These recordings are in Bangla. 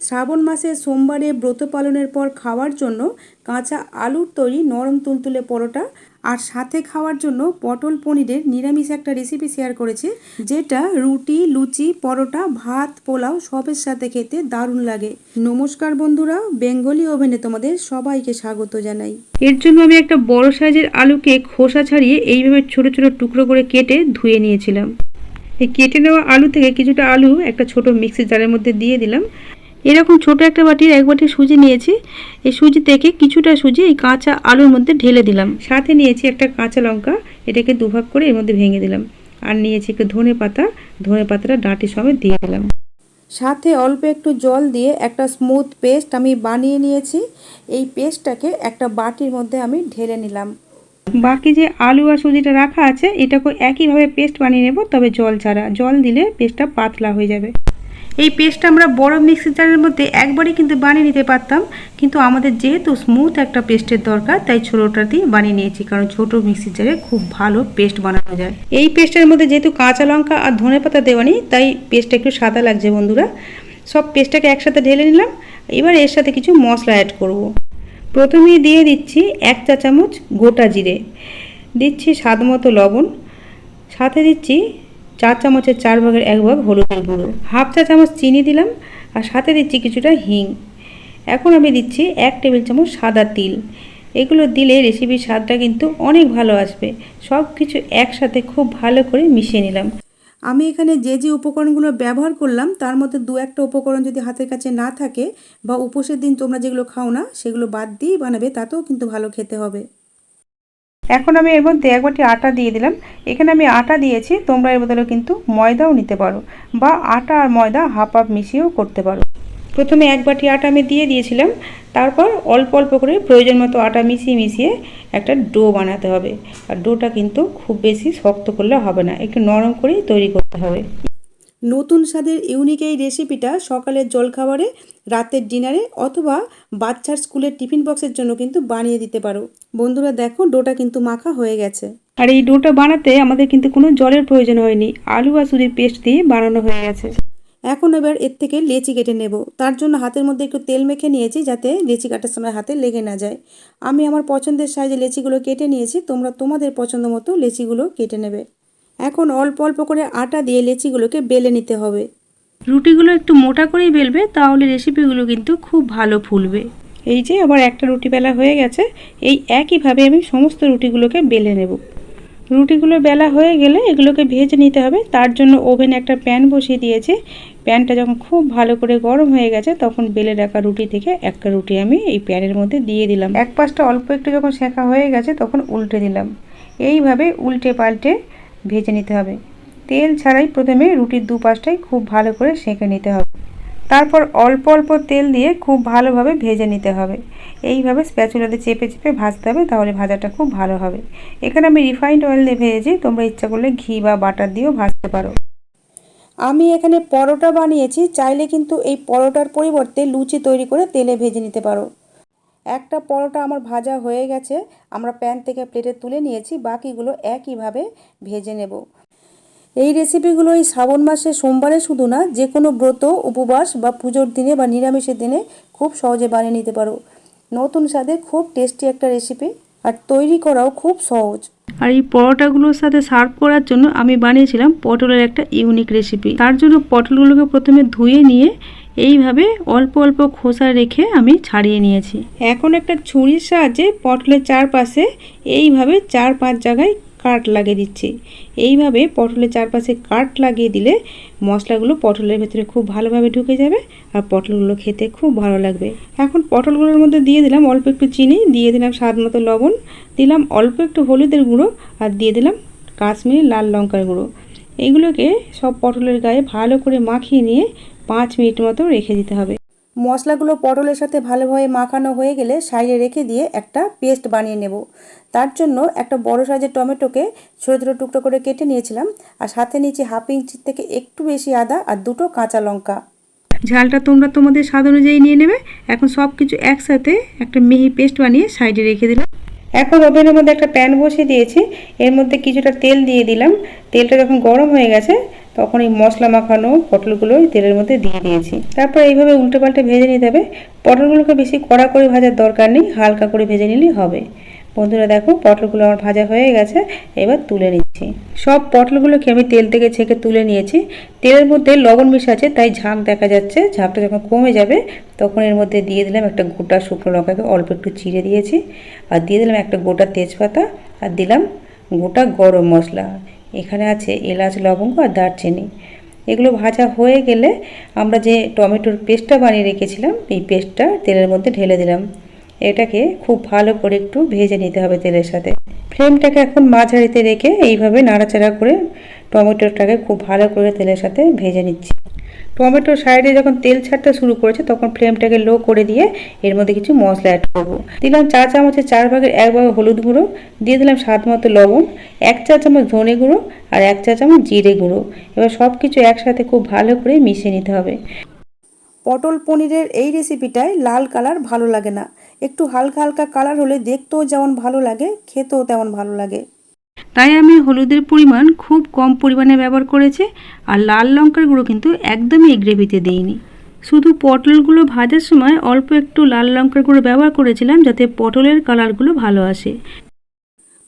শ্রাবণ মাসে সোমবারে ব্রত পালনের পর খাওয়ার জন্য কাঁচা আলুর তৈরি নরম তুলতুলে পরোটা আর সাথে খাওয়ার জন্য পটল পনিরের নিরামিষ একটা রেসিপি শেয়ার করেছে, যেটা রুটি, লুচি, পরোটা, ভাত, পোলাও সবের সাথে খেতে দারুণ লাগে। নমস্কার বন্ধুরা, বেঙ্গলি ওভেনে তোমাদের সবাইকে স্বাগত জানাই। এর জন্য আমি একটা বড় সাইজের আলুকে খোসা ছাড়িয়ে এইভাবে ছোট ছোট টুকরো করে কেটে ধুয়ে নিয়েছিলাম। এই কেটে নেওয়া আলু থেকে কিছুটা আলু একটা ছোট মিক্সি জারের মধ্যে দিয়ে দিলাম। এরকম ছোট একটা বাটির এক বাটি সুজি নিয়েছি। এই সুজি থেকে কিছুটা সুজি এই কাঁচা আলুর মধ্যে ঢেলে দিলাম। সাথে নিয়েছি একটা কাঁচা লঙ্কা, এটাকে দুভাগ করে এর মধ্যে ভেঙে দিলাম। আর নিয়েছি একটু ধনে পাতা, ধনে পাতাটা ডাঁটি সমেত দিয়ে দিলাম। সাথে অল্প একটু জল দিয়ে একটা স্মুথ পেস্ট আমি বানিয়ে নিয়েছি। এই পেস্টটাকে একটা বাটির মধ্যে আমি ঢেলে নিলাম। বাকি যে আলু আর সুজিটা রাখা আছে এটাকে একইভাবে পেস্ট বানিয়ে নেব, তবে জল ছাড়া। জল দিলে পেস্টটা পাতলা হয়ে যাবে। এই পেস্টটা আমরা বড় মিক্সি জারের মধ্যে একবারই কিন্তু বানিয়ে নিতে পারতাম। কিন্তু আমাদের যেহেতু স্মুথ একটা পেস্টের দরকার, তাই ছোটোটা দিয়ে বানিয়ে নিয়েছি। কারণ ছোট মিক্সি জারে খুব ভালো পেস্ট বানানো যায়। এই পেস্টের মধ্যে যেহেতু কাঁচা লঙ্কা আর ধনে পাতা দেওয়া নেই, তাই পেস্টটা একটু সাদা লাগছে বন্ধুরা। সব পেস্টটাকে একসাথে ঢেলে নিলাম। এবার এর সাথে কিছু মশলা অ্যাড করব। প্রথমেই দিয়ে দিচ্ছি এক চা চামচ গোটা জিরে। দিচ্ছি স্বাদ মতো লবণ। সাথে দিচ্ছি চার চামচের চার ভাগের এক ভাগ হলুদের গুঁড়ো। হাফ চা চামচ চিনি দিলাম আর সাথে দিচ্ছি কিছুটা হিং। এখন আমি দিচ্ছি এক টেবিল চামচ সাদা তিল। এগুলো দিলে রেসিপির স্বাদটা কিন্তু অনেক ভালো আসবে। সব কিছু একসাথে খুব ভালো করে মিশিয়ে নিলাম। আমি এখানে যে যে উপকরণগুলো ব্যবহার করলাম, তার মধ্যে দু একটা উপকরণ যদি হাতের কাছে না থাকে বা উপোসের দিন তোমরা যেগুলো খাও না, সেগুলো বাদ দিয়েই বানাবে, তাতেও কিন্তু ভালো খেতে হবে। এখন আমি এর মধ্যে এক বাটি আটা দিয়ে দিলাম। এখানে আমি আটা দিয়েছি, তোমরা এর বদলে কিন্তু ময়দাও নিতে পারো বা আটা আর ময়দা হাফ হাফ মিশিয়েও করতে পারো। প্রথমে এক বাটি আটা আমি দিয়ে দিয়েছিলাম, তারপর অল্প অল্প করে প্রয়োজন মতো আটা মিশিয়ে মিশিয়ে একটা ডো বানাতে হবে। আর ডোটা কিন্তু খুব বেশি শক্ত করলে হবে না, একটু নরম করেই তৈরি করতে হবে। নতুন স্বাদের ইউনিক এই রেসিপিটা সকালের জলখাবারে রাতের ডিনারে অথবা বাচ্চার স্কুলের টিফিন বক্সের জন্য কিন্তু বানিয়ে দিতে পারো। বন্ধুরা দেখো ডোটা কিন্তু মাখা হয়ে গেছে। আর এই ডোটা বানাতে আমাদের কিন্তু কোনো জলের প্রয়োজন হয়নি। আলু আর সুজির পেস্ট দিয়ে বানানো হয়ে গেছে। এখন এবার এর থেকে লেচি কেটে নেব। তার জন্য হাতের মধ্যে একটু তেল মেখে নিয়েছি যাতে লেচি কাটার সময় হাতে লেগে না যায়। আমি আমার পছন্দের সাইজে লেচিগুলো কেটে নিয়েছি। তোমরা তোমাদের পছন্দ মতো লেচিগুলো কেটে নেবে। এখন অল্প অল্প করে আটা দিয়ে লেচিগুলোকে বেলে নিতে হবে। রুটিগুলো একটু মোটা করেই বেলবে, তাহলে রেসিপিগুলো কিন্তু খুব ভালো ফুলবে। এই যে আবার একটা রুটি বেলা হয়ে গেছে, এই একইভাবে আমি সমস্ত রুটিগুলোকে বেলে নেব। রুটিগুলো বেলা হয়ে গেলে এগুলোকে ভেজে নিতে হবে, তার জন্য ওভেনে একটা প্যান বসিয়ে দিয়েছি। প্যানটা যখন খুব ভালো করে গরম হয়ে গেছে, তখন বেলে রাখা রুটি থেকে একটা রুটি আমি এই প্যানের মধ্যে দিয়ে দিলাম। এক পাশটা অল্প একটু যখন শেখা হয়ে গেছে, তখন উল্টে দিলাম। এইভাবে উল্টে পাল্টে ভেজে নিতে হবে। তেল ছাড়াই প্রথমে রুটির দু পাশটাই খুব ভালো করে সেঁকে নিতে হবে। তারপর অল্প অল্প তেল দিয়ে খুব ভালোভাবে ভেজে নিতে হবে। এইভাবে স্প্যাচুলাতে চেপে চেপে ভাজতে হবে, তাহলে ভাজাটা খুব ভালো হবে। এখানে আমি রিফাইন্ড অয়েল দিয়ে ভেজেছি, তোমরা ইচ্ছা করলে ঘি বা বাটার দিয়েও ভাজতে পারো। আমি এখানে পরোটা বানিয়েছি, চাইলে কিন্তু এই পরোটার পরিবর্তে লুচি তৈরি করে তেলে ভেজে নিতে পারো। একটা পরোটা আমার ভাজা হয়ে গেছে, আমরা প্যান থেকে প্লেটে তুলে নিয়েছি, বাকিগুলো একইভাবে ভেজে নেব। এই রেসিপিগুলো এই শ্রাবণ মাসে সোমবারে শুধু না যে কোনো ব্রত, উপবাস বা পুজোর দিনে বা নিরামিষের দিনে খুব সহজে বানিয়ে নিতে পারো। নতুন স্বাদের খুব টেস্টি একটা রেসিপি আর তৈরি করাও খুব সহজ। আর এই পরোটাগুলোর সাথে সার্ভ করার জন্য আমি বানিয়েছিলাম পটলের একটা ইউনিক রেসিপি তার জন্য পটলগুলোকে প্রথমে ধুয়ে নিয়ে এইভাবে অল্প অল্প খোসা রেখে আমি ছাড়িয়ে নিয়েছি। এখন একটা ছুরির সাহায্যে পটলের চারপাশে এইভাবে চার পাঁচ জায়গায় কাট লাগিয়ে দিচ্ছি। এইভাবে পটলের চারপাশে কাট লাগিয়ে দিলে মশলাগুলো পটলের ভেতরে খুব ভালোভাবে ঢুকে যাবে আর পটলগুলো খেতে খুব ভালো লাগবে। এখন পটলগুলোর মধ্যে দিয়ে দিলাম অল্প একটু চিনি, দিয়ে দিলাম স্বাদ মতো লবণ, দিলাম অল্প একটু হলুদের গুঁড়ো আর দিয়ে দিলাম কাশ্মীরি লাল লঙ্কার গুঁড়ো। এইগুলোকে সব পটলের গায়ে ভালো করে মাখিয়ে নিয়ে পাঁচ মিনিট মতো রেখে দিতে হবে। মশলাগুলো পটলের সাথে ভালোভাবে মাখানো হয়ে গেলে সাইডে রেখে দিয়ে একটা পেস্ট বানিয়ে নেব। তার জন্য একটা বড় সাইজের টমেটোকে ছোটো ছোটো টুকরো করে কেটে নিয়েছিলাম আর সাথে নিয়েছি হাফ ইঞ্চির থেকে একটু বেশি আদা আর দুটো কাঁচা লঙ্কা। ঝালটা তোমরা তোমাদের স্বাদ অনুযায়ী নিয়ে নেবে। এখন সব কিছু একসাথে একটা মিহি পেস্ট বানিয়ে সাইডে রেখে দিলাম। এখন ওভেনের মধ্যে একটা প্যান বসিয়ে দিয়েছি। এর মধ্যে কিছুটা তেল দিয়ে দিলাম। তেলটা যখন গরম হয়ে গেছে তখন এই মশলা মাখানো পটলগুলো তেলের মধ্যে দিয়ে দিয়েছি। তারপর এইভাবে উল্টে পাল্টে ভেজে নিতে হবে। পটলগুলোকে বেশি কড়া করে ভাজার দরকার নেই, হালকা করে ভেজে নিলেই হবে। বন্ধুরা দেখো, পটলগুলো আমার ভাজা হয়ে গেছে, এবার তুলে নিচ্ছি। সব পটলগুলোকে আমি তেল থেকে ছেঁকে তুলে নিয়েছি। তেলের মধ্যে লবণ মিশা আছে তাই ঝাঁক দেখা যাচ্ছে। ঝাঁকটা যখন কমে যাবে, তখন এর মধ্যে দিয়ে দিলাম একটা গোটা শুকনো লঙ্কাকে, অল্প একটু চিড়ে দিয়েছি। আর দিয়ে দিলাম একটা গোটা তেজপাতা, আর দিলাম গোটা গরম মশলা। এখানে আছে এলাচ, লবঙ্গ আর দারচিনি। এগুলো ভাজা হয়ে গেলে আমরা যে টমেটোর পেস্টটা বানিয়ে রেখেছিলাম, এই পেস্টটা তেলের মধ্যে ঢেলে দিলাম। এটাকে খুব ভালো করে একটু ভেজে নিতে হবে তেলের সাথে। ফ্লেমটাকে এখন মাঝারিতে রেখে এইভাবে নাড়াচাড়া করে টমেটোটাকে খুব ভালো করে তেলের সাথে ভেজে নিচ্ছি। টমেটোর সাইডে যখন তেল ছাড়তে শুরু করেছে, তখন ফ্লেমটাকে লো করে দিয়ে এর মধ্যে কিছু মশলা অ্যাড করব। দিলাম চা চামচের চার ভাগের এক ভাগ হলুদ গুঁড়ো, দিয়ে দিলাম স্বাদ মতো লবণ, এক চা চামচ ধনে গুঁড়ো আর এক চা চামচ জিরে গুঁড়ো। এবার সব কিছু একসাথে খুব ভালো করে মিশিয়ে নিতে হবে। পটল পনিরের এই রেসিপিটায় লাল কালার ভালো লাগে না। একটু হালকা হালকা কালার হলে দেখতেও যেমন ভালো লাগে, খেতেও তেমন ভালো লাগে। তাই আমি হলুদের পরিমাণ খুব কম পরিমাণে ব্যবহার করেছি আর লাল লঙ্কার গুঁড়ো কিন্তু একদমই এই গ্রেভিতে দিইনি। শুধু পটলগুলো ভাজার সময় অল্প একটু লাল লঙ্কার গুঁড়ো ব্যবহার করেছিলাম যাতে পটলের কালারগুলো ভালো আসে।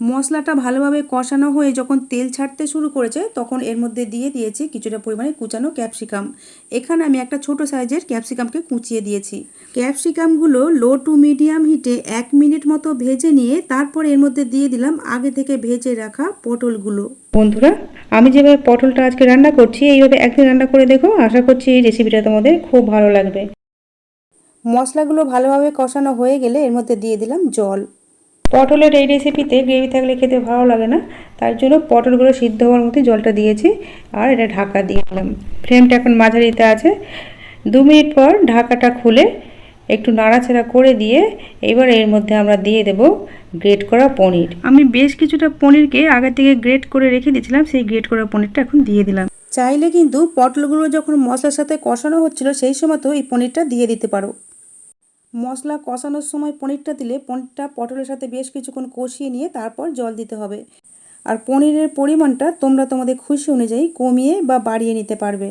মশলাটা ভালোভাবে কষানো হয়ে যখন তেল ছাড়তে শুরু করেছে তখন এর মধ্যে দিয়ে দিয়েছি কিছুটা পরিমাণে কুচানো ক্যাপসিকাম। এখানে আমি একটা ছোট সাইজের ক্যাপসিকামকে কুচিয়ে দিয়েছি। ক্যাপসিকামগুলো লো টু মিডিয়াম হিটে এক মিনিট মতো ভেজে নিয়ে তারপর এর মধ্যে দিয়ে দিলাম আগে থেকে ভেজে রাখা পটলগুলো। বন্ধুরা আমি যেভাবে পটলটা আজকে রান্না করছি এইভাবে একদিন রান্না করে দেখো। আশা করছি এই রেসিপিটা তোমাদের খুব ভালো লাগবে। মশলাগুলো ভালোভাবে কষানো হয়ে গেলে এর মধ্যে দিয়ে দিলাম জল। পটলের এই রেসিপিতে গ্রেভি থাকলে খেতে ভালো লাগে না। তার জন্য পটলগুলো সিদ্ধ হওয়ার মধ্যে জলটা দিয়েছি আর এটা ঢাকা দিয়ে দিলাম। ফ্লেমটা এখন মাঝারিতে আছে। দু মিনিট পর ঢাকাটা খুলে একটু নাড়াচাড়া করে দিয়ে এবার এর মধ্যে আমরা দিয়ে দেব গ্রেট করা পনির। আমি বেশ কিছুটা পনিরকে আগে থেকে গ্রেট করে রেখে দিয়েছিলাম, সেই গ্রেট করা পনিরটা এখন দিয়ে দিলাম। চাইলে কিন্তু পটলগুলো যখন মশলার সাথে কষানো হচ্ছিল, সেই সময় তো এই পনিরটা দিয়ে দিতে পারো। মশলা কষানোর সময় পনিরটা দিলে পনিরটা পটলের সাথে বেশ কিছুক্ষণ কষিয়ে নিয়ে তারপর জল দিতে হবে। আর পনিরের পরিমাণটা তোমরা তোমাদের খুশি অনুযায়ী কমিয়ে বা বাড়িয়ে নিতে পারবে।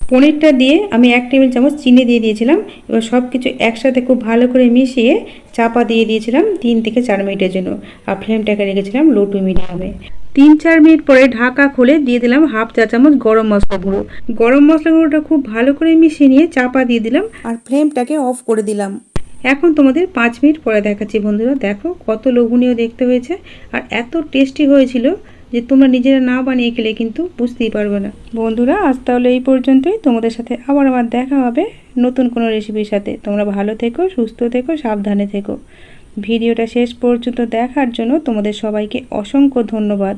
পনিরটা দিয়ে আমি এক টেবিল চামচ চিনি দিয়ে দিয়েছিলাম। এবার সব কিছু একসাথে খুব ভালো করে মিশিয়ে চাপা দিয়ে দিয়েছিলাম তিন থেকে চার মিনিটের জন্য। আর ফ্লেমটাকে রেখেছিলাম লো টু মিডিয়ামে। তিন চার মিনিট পরে ঢাকা খুলে দিয়ে দিলাম হাফ চা চামচ গরম মশলা গুঁড়ো। গরম মশলা গুঁড়োটা খুব ভালো করে মিশিয়ে নিয়ে চাপা দিয়ে দিলাম। আর ফ্লেমটাকে অফ করে দিলাম। এখন তোমাদের পাঁচ মিনিট পরে দেখাচ্ছি বন্ধুরা। দেখো কত লোভনীয় দেখতে হয়েছে আর এত টেস্টি হয়েছিল যে তোমরা নিজেরা না বানিয়ে খেলে কিন্তু বুঝতেই পারবে না। বন্ধুরা, আজ তাহলে এই পর্যন্তই। তোমাদের সাথে আবার আমার দেখা হবে নতুন কোনো রেসিপির সাথে। তোমরা ভালো থেকো, সুস্থ থেকো, সাবধানে থেকো। ভিডিওটা শেষ পর্যন্ত দেখার জন্য তোমাদের সবাইকে অসংখ্য ধন্যবাদ।